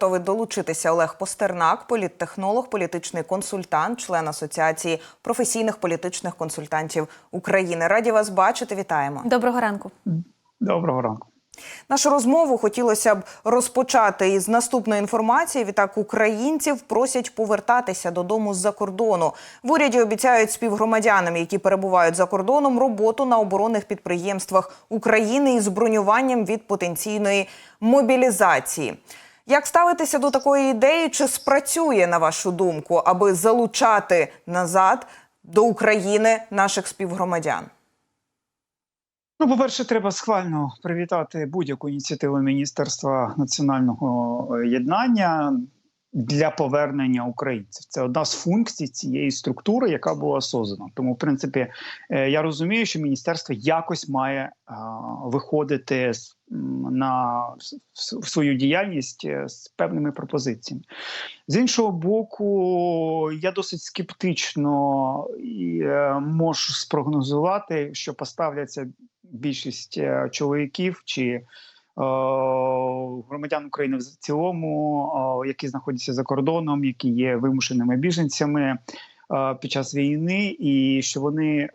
Готовий долучитися Олег Постернак, політтехнолог, політичний консультант, член Асоціації професійних політичних консультантів України. Раді вас бачити. Вітаємо. Доброго ранку. Доброго ранку. Нашу розмову хотілося б розпочати із наступної інформації. Відтак українців просять повертатися додому з-за кордону. В уряді обіцяють співгромадянам, які перебувають за кордоном, роботу на оборонних підприємствах України із бронюванням від потенційної мобілізації. Як ставитися до такої ідеї? Чи спрацює на вашу думку, аби залучати назад до України наших співгромадян? Ну, по-перше, треба схвально привітати будь-яку ініціативу Міністерства національного е, єднання для повернення українців. Це одна з функцій цієї структури, яка була создана. Тому, в принципі, е, я розумію, що міністерство якось має виходити з- на свою діяльність е, з певними пропозиціями. З іншого боку, я досить скептично е, можу спрогнозувати, що поставляться більшість е, чоловіків чи е, громадян України в цілому, е, які знаходяться за кордоном, які є вимушеними біженцями. е, Під час війни, і що вони е,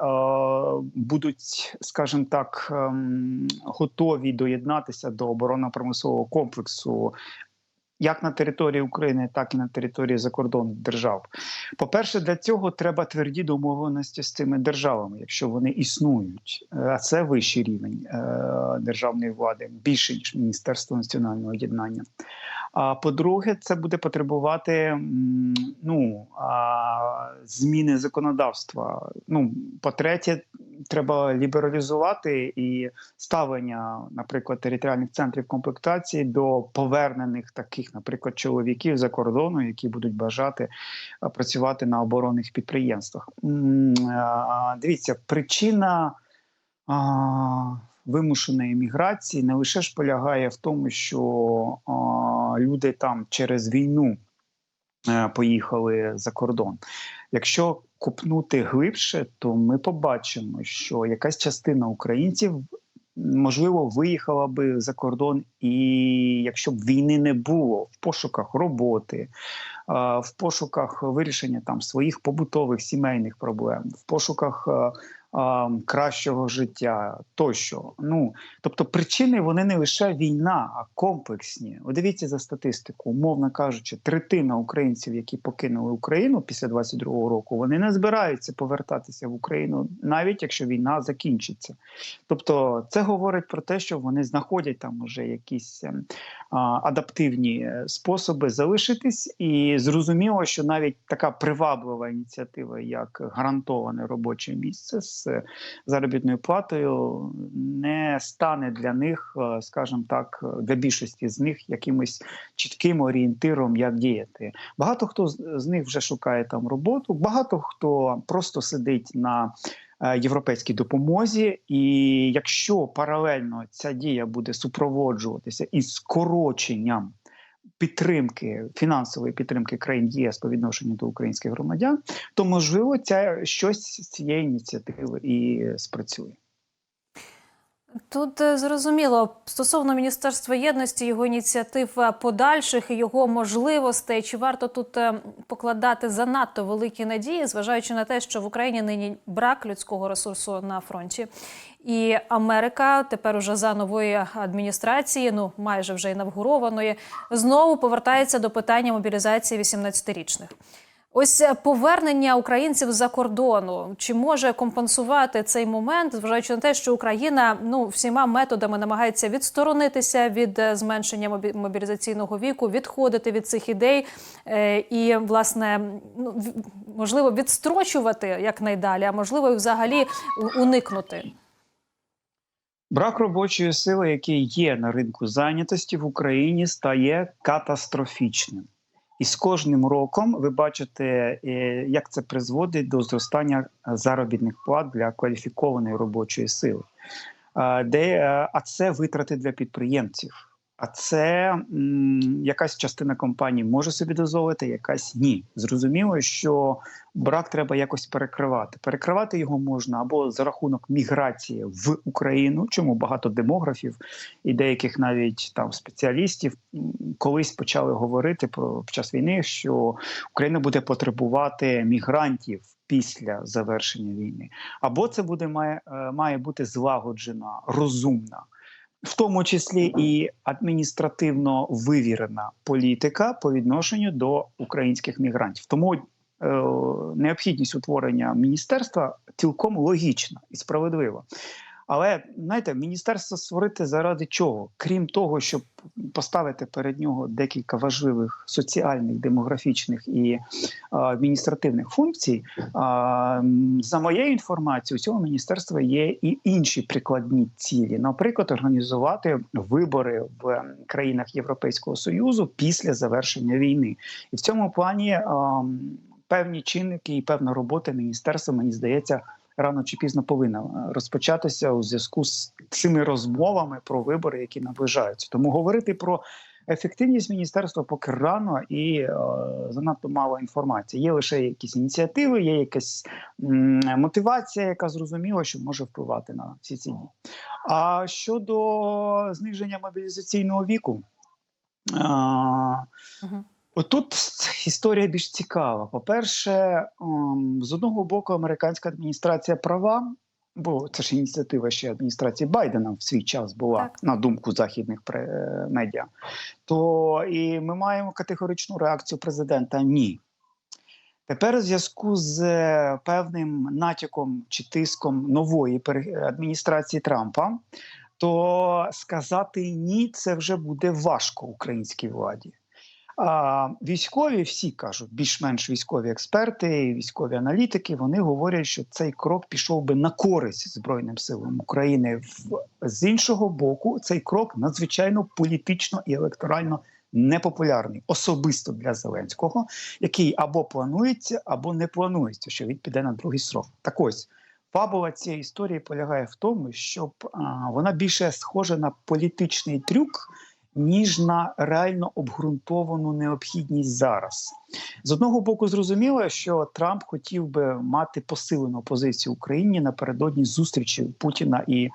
будуть, скажімо так, ем, готові доєднатися до оборонно-промислового комплексу як на території України, так і на території закордонних держав. По-перше, для цього треба тверді домовленості з цими державами, якщо вони існують. Е, А це вищий рівень е, державної влади, більше ніж Міністерство національного єднання. А по-друге, це буде потребувати ну, зміни законодавства. Ну, по-третє, треба лібералізувати і ставлення, наприклад, територіальних центрів комплектації до повернених таких, наприклад, чоловіків за кордону, які будуть бажати працювати на оборонних підприємствах. Дивіться, причина. Вимушеної міграції не лише ж полягає в тому, що люди там через війну поїхали за кордон. Якщо купнути глибше, то ми побачимо, що якась частина українців можливо виїхала би за кордон, і якщо б війни не було в пошуках роботи, в пошуках вирішення там своїх побутових сімейних проблем, в пошуках а, кращого життя тощо. Ну тобто причини вони не лише війна, а комплексні. Ви дивіться за статистику, умовно кажучи, третина українців, які покинули Україну після 22-го року, вони не збираються повертатися в Україну, навіть якщо війна закінчиться. Тобто, це говорить про те, що вони знаходять там уже якісь ем, а, адаптивні е, способи залишитись, і зрозуміло, що навіть така приваблива ініціатива, як гарантоване робоче місце з заробітною платою, не стане для них, е, скажімо так, для більшості з них якимось чітким орієнтиром, як діяти. Багато хто з з них вже шукає там роботу, багато хто просто сидить на е, європейській допомозі, і якщо паралельно ця дія буде супроводжуватися із скороченням підтримки фінансової підтримки країн ЄС по відношенню до українських громадян, то можливо ця щось з цієї ініціативи і спрацює. Тут е, зрозуміло стосовно міністерства єдності, його ініціатив е, подальших і його можливостей. Чи варто тут е, покладати занадто великі надії, зважаючи на те, що в Україні нині брак людського ресурсу на фронті, і Америка тепер уже за нової адміністрації, ну майже вже інавгурованої, знову повертається до питання мобілізації 18-річних. Ось е, повернення українців за кордону чи може компенсувати цей момент, зважаючи на те, що Україна ну всіма методами намагається відсторонитися від е, зменшення мобілізаційного віку, відходити від цих ідей е, і власне ну можливо відстрочувати якнайдалі, а можливо і взагалі уникнути. Брак робочої сили, який є на ринку зайнятості в Україні, стає катастрофічним. І з кожним роком ви бачите, е, як це призводить до зростання заробітних плат для кваліфікованої робочої сили. Де, е, а це витрати для підприємців. А це м, якась частина компаній може собі дозволити, якась ні. Зрозуміло, що брак треба якось перекривати. Перекривати його можна або за рахунок міграції в Україну, чому багато демографів і деяких навіть там спеціалістів колись почали говорити про під час війни, що Україна буде потребувати мігрантів після завершення війни, або це буде має, е, має бути злагоджена, розумна в тому числі і адміністративно вивірена політика по відношенню до українських мігрантів. Тому е, необхідність утворення міністерства цілком логічна і справедлива. Але знаєте, міністерство створити заради чого? Крім того, щоб поставити перед нього декілька важливих соціальних, демографічних і е, адміністративних функцій. за моєю інформацією, у цього міністерства є і інші прикладні цілі, наприклад, організувати вибори в ем, країнах Європейського союзу після завершення війни, і в цьому плані е, певні чинники і певна робота міністерства, мені здається, рано чи пізно повинна е, розпочатися у зв'язку з цими розмовами про вибори, які наближаються. Тому говорити про ефективність міністерства поки рано і е, занадто мало інформації. Є лише якісь ініціативи, є якась м, мотивація, яка зрозуміла, що може впливати на всі ці дії. А щодо зниження мобілізаційного віку. е, Мгм. Отут історія більш цікава. По-перше, ем, з одного боку, американська адміністрація права, бо це ж ініціатива ще адміністрації Байдена в свій час була, Так. на думку західних е, медіа. То і ми маємо категоричну реакцію президента ні. Тепер у зв'язку з е, певним натяком чи тиском нової адміністрації Трампа, то сказати ні, це вже буде важко українській владі. Військові всі кажуть, більш-менш військові експерти, військові аналітики, вони говорять, що цей крок пішов би на користь Збройним силам України. З іншого боку, цей крок надзвичайно політично і електорально непопулярний, особисто для Зеленського, який або планується, або не планується, що він піде на другий срок. Так ось. Фабула цієї історії полягає в тому, щоб а, вона більше схожа на політичний трюк, ніж на реально обґрунтовану необхідність зараз. З одного боку, зрозуміло, що Трамп хотів би мати посилену позицію Україні напередодні зустрічі Путіна і е,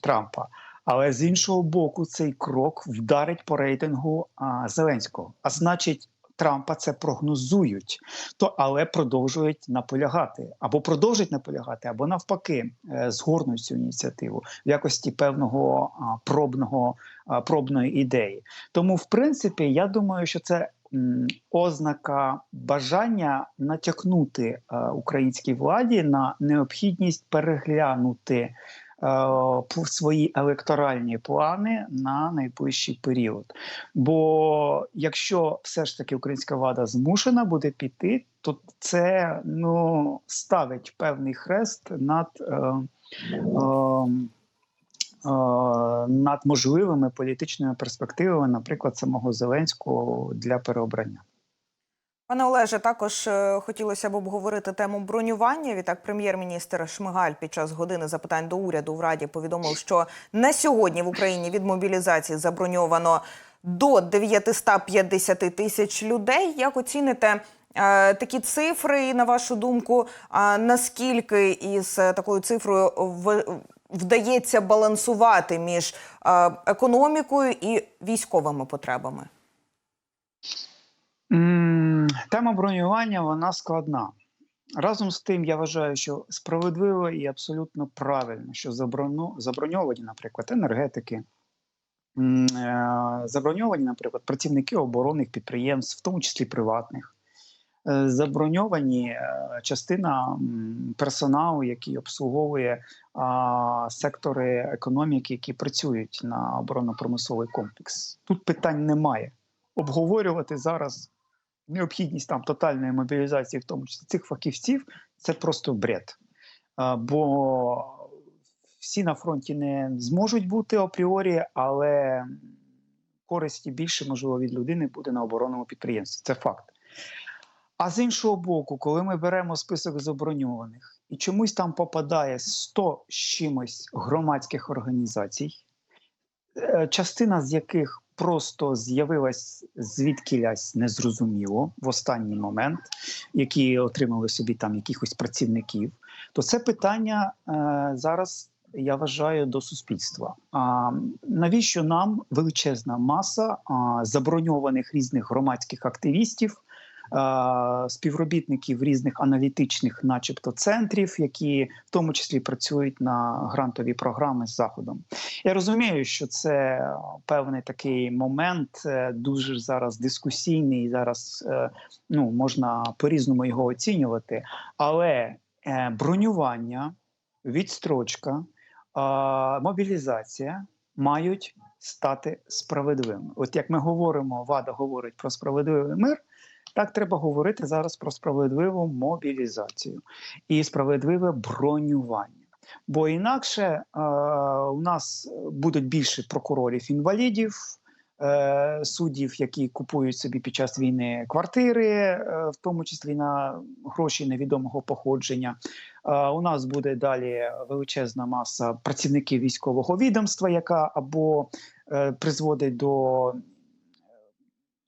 Трампа. Але з іншого боку, цей крок вдарить по рейтингу а, Зеленського. А значить, Трампа це прогнозують, то але продовжують наполягати або продовжують наполягати, або навпаки е, згорнуть цю ініціативу в якості певного пробного пробної ідеї. Тому, в принципі, я думаю, що це ознака бажання натякнути е, українській владі на необхідність переглянути. Е, Свої електоральні плани на найближчий період. Бо якщо все ж таки українська влада змушена буде піти, то це ну ставить певний хрест над. Е, е, е, над можливими політичними перспективами, наприклад, самого Зеленського для переобрання. Пане Олеже, також е, хотілося б обговорити тему бронювання. Відтак, прем'єр-міністр Шмигаль під час години запитань до уряду в Раді повідомив, що на сьогодні в Україні від мобілізації заброньовано до 950 тисяч людей. Як оціните е, такі цифри? І на вашу думку, наскільки із е, такою цифрою в- вдається балансувати між економікою і військовими потребами? Тема бронювання вона складна. Разом з тим, я вважаю, що справедливо і абсолютно правильно, що заброньовані, наприклад, енергетики, е, заброньовані, наприклад, працівники оборонних підприємств, в тому числі приватних, е, заброньовані е, частина персоналу, який обслуговує сектори економіки, які працюють на оборонно-промисловий комплекс. Тут питань немає. Обговорювати зараз необхідність там тотальної мобілізації, в тому числі цих фахівців, це просто бред. Бо всі на фронті не зможуть бути апріорі, але користі більше, можливо, від людини буде на оборонному підприємстві. Це факт. А з іншого боку, коли ми беремо список заброньованих і чомусь там попадає 100 з чимось громадських організацій, частина з яких просто з'явилась звідкілясь незрозуміло в останній момент, які отримали собі там якихось працівників, то це питання е, зараз. Я вважаю до суспільства. А навіщо нам величезна маса а, заброньованих різних громадських активістів, співробітників різних аналітичних, начебто, центрів, які в тому числі працюють на грантові програми з заходом? Я розумію, що це певний такий момент, е, дуже зараз дискусійний. Зараз е, ну можна по-різному його оцінювати, але е, бронювання, відстрочка, мобілізація мають стати справедливими. От як ми говоримо, ВАДА говорить про справедливий мир. Так треба говорити зараз про справедливу мобілізацію і справедливе бронювання. Бо інакше е, у нас будуть більше прокурорів-інвалідів, е, суддів, які купують собі під час війни квартири, е, в тому числі на гроші невідомого походження. Е, у нас буде далі величезна маса працівників військового відомства, яка або е, призводить до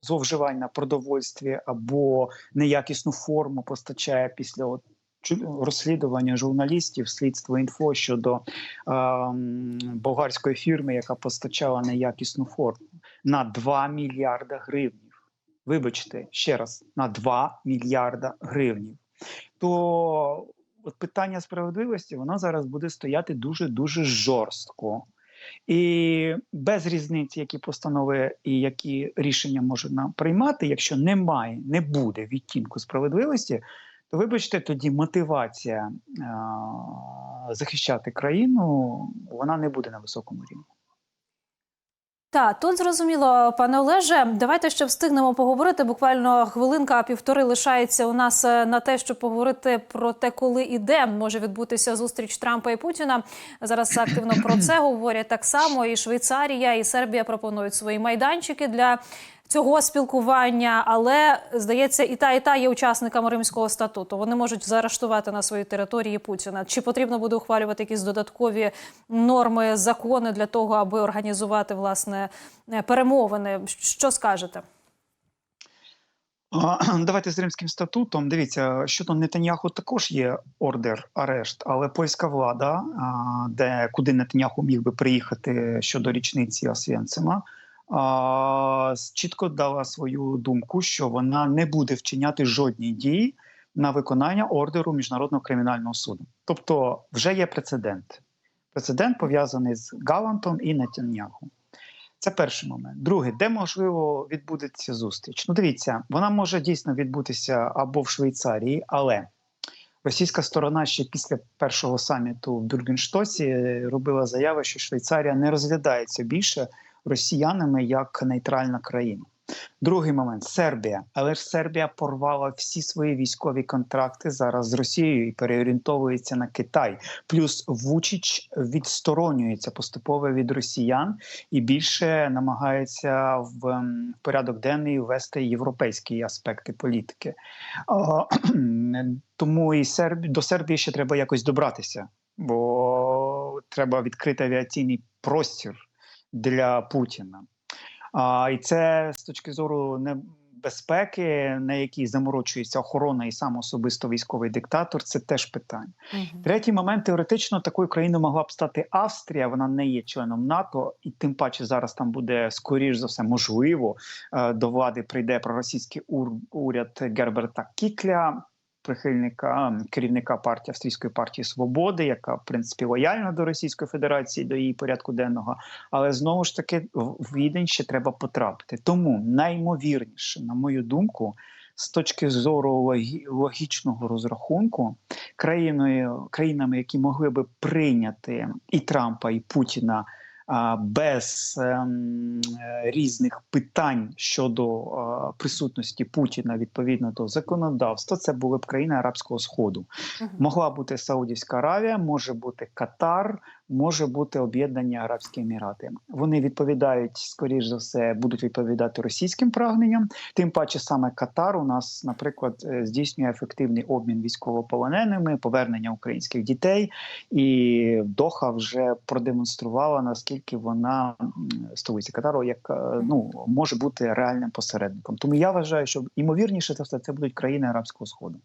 зловживань на продовольстві, або неякісну форму постачає після от, розслідування журналістів, слідство інфо щодо е, болгарської фірми, яка постачала неякісну форму на 2 мільярда гривнів. Вибачте ще раз, на 2 мільярда гривнів. То от питання справедливості воно зараз буде стояти дуже дуже жорстко. І без різниці, які постанови і які рішення може нам приймати, якщо немає, не буде відтінку справедливості, то вибачте, тоді мотивація е- захищати країну вона не буде на високому рівні. Так, тут зрозуміло, пане Олеже. Давайте ще встигнемо поговорити. Буквально хвилинка, півтори лишається у нас е, на те, щоб поговорити про те, коли і де може відбутися зустріч Трампа і Путіна. Зараз активно про це говорять так само. І Швейцарія, і Сербія пропонують свої майданчики для цього спілкування. Але здається, і та, і та є учасниками Римського статуту. Вони можуть заарештувати на своїй території Путіна. Чи потрібно буде ухвалювати якісь додаткові норми, закони для того, аби організувати власне е, перемовини? Що скажете? Давайте з Римським статутом. Дивіться, щодо Нетаньяху також є ордер арешт, але польська влада, де куди Нетаньяху міг би приїхати щодо річниці Освєнцима, чітко дала свою думку, що вона не буде вчиняти жодні дії на виконання ордеру міжнародного кримінального суду. Тобто, вже є прецедент. Прецедент пов'язаний з Галантом і Нетаньяху. Це перший момент. Другий, де можливо відбудеться зустріч? Ну, дивіться, вона може дійсно відбутися або в Швейцарії, але російська сторона ще після першого саміту в Бюргенштосі робила заяву, що Швейцарія не розглядається більше росіянами як нейтральна країна. Другий момент Сербія, але ж Сербія порвала всі свої військові контракти зараз з Росією і переорієнтовується на Китай. Плюс Вучич відсторонюється поступово від росіян і більше намагається в ем, порядок денний ввести європейські аспекти політики. Тому і Сербі до Сербії ще треба якось добратися, бо треба відкрити авіаційний простір для Путіна. А, і це з точки зору небезпеки, на якій заморочується охорона і сам особисто військовий диктатор, це теж питання. Третій момент теоретично такою країною могла б стати Австрія. Вона не є членом НАТО, і тим паче зараз там буде скоріш за все можливо е, до влади прийде проросійський ур- уряд Герберта Кікля. Прихильника керівника партії австрійської партії Свободи, яка в принципі лояльна до Російської Федерації, до її порядку денного, але знову ж таки в Відень ще треба потрапити. Тому наймовірніше, на мою думку, з точки зору логі- логічного розрахунку, країною країнами, які могли би прийняти і Трампа, і Путіна. Без ем, е, різних питань щодо е, присутності Путіна відповідно до законодавства, це були б країни Арабського Сходу. Могла бути Саудівська Аравія, може бути Катар, може бути об'єднані Арабські Емірати. Вони відповідають, скоріш за все, будуть відповідати російським прагненням. Тим паче, саме Катар у нас, наприклад, е, здійснює ефективний обмін військовополоненими, повернення українських дітей, і Доха вже продемонструвала наскільки вона столиця Катару, як е, ну може бути реальним посередником. Тому я вважаю, що ймовірніше за все це будуть країни Арабського Сходу.